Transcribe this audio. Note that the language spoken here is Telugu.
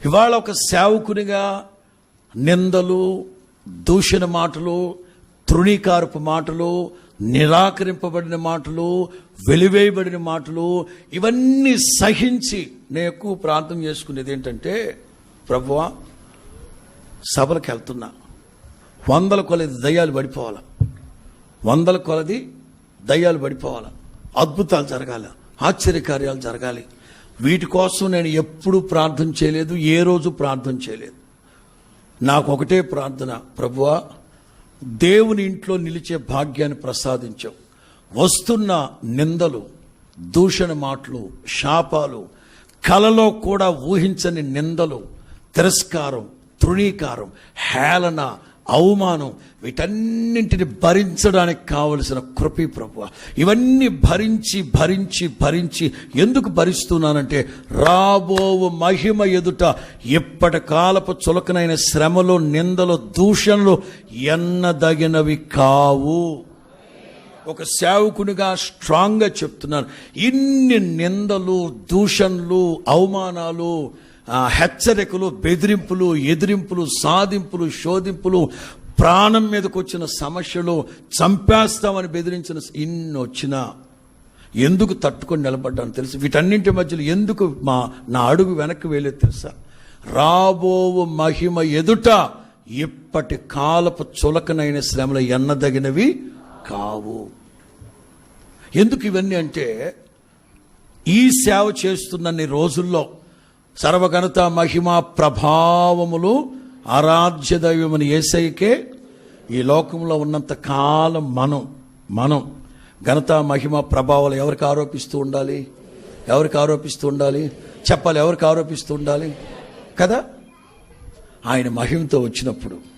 ఇవాళ ఒక సేవకునిగా నిందలు దూషణ మాటలు తృణీకారపు మాటలు నిరాకరింపబడిన మాటలు వెలివేయబడిన మాటలు ఇవన్నీ సహించి నేను ఎక్కువ ప్రార్థన చేసుకునేది ఏంటంటే ప్రభువ సభలకు వెళ్తున్నా. వందల కొలది దయ్యాలు పడిపోవాలి? వందల కొలది దయ్యాలు పడిపోవాలి? అద్భుతాలు జరగాలి ఆశ్చర్యకార్యాలు జరగాలి. వీటి కోసం నేను ఎప్పుడూ ప్రార్థన చేయలేదు ఏ రోజు ప్రార్థన చేయలేదు. నాకు ఒకటే ప్రార్థన ప్రభువా దేవుని ఇంట్లో నిలిచే భాగ్యాన్ని ప్రసాదించావు వస్తున్న నిందలు దూషణ మాటలు శాపాలు కలలో కూడా ఊహించని నిందలు తిరస్కారం తృణీకారం హేళన అవమానం వీటన్నింటిని భరించడానికి కావలసిన కృపి ప్రభు ఇవన్నీ భరించి భరించి భరించి ఎందుకు భరిస్తున్నానంటే రాబోవు మహిమ ఎదుట ఇప్పటి కాలపు చులకనైన శ్రమలు నిందలు దూషణలు ఎన్నదగినవి కావు. ఒక సేవకునిగా స్ట్రాంగ్గా చెప్తున్నాను. ఇన్ని నిందలు దూషణలు అవమానాలు హెచ్చరికలు బెదిరింపులు ఎదిరింపులు సాధింపులు శోధింపులు ప్రాణం మీదకు వచ్చిన సమస్యలు చంపేస్తామని బెదిరించిన ఇన్ని వచ్చినా ఎందుకు తట్టుకొని నిలబడ్డాను తెలుసు. వీటన్నింటి మధ్యలో ఎందుకు మా నా అడుగు వెనక్కి వెళ్ళేది తెలుసా? రాబోవు మహిమ ఎదుట ఇప్పటి కాలపు చులకనైన శ్రమలు ఎన్నదగినవి కావు. ఎందుకు ఇవన్నీ అంటే ఈ సేవ చేస్తున్న రోజుల్లో సర్వఘనత మహిమ ప్రభావములు ఆరాధ్య దైవమని ఏసైకే ఈ లోకంలో ఉన్నంత కాలం మనం మనం ఘనత మహిమ ప్రభావాలు ఎవరికి ఆరోపిస్తూ ఉండాలి? ఎవరికి ఆరోపిస్తూ ఉండాలి? చెప్పాలి ఎవరికి ఆరోపిస్తూ ఉండాలి? కదా? ఆయన మహిమతో వచ్చినప్పుడు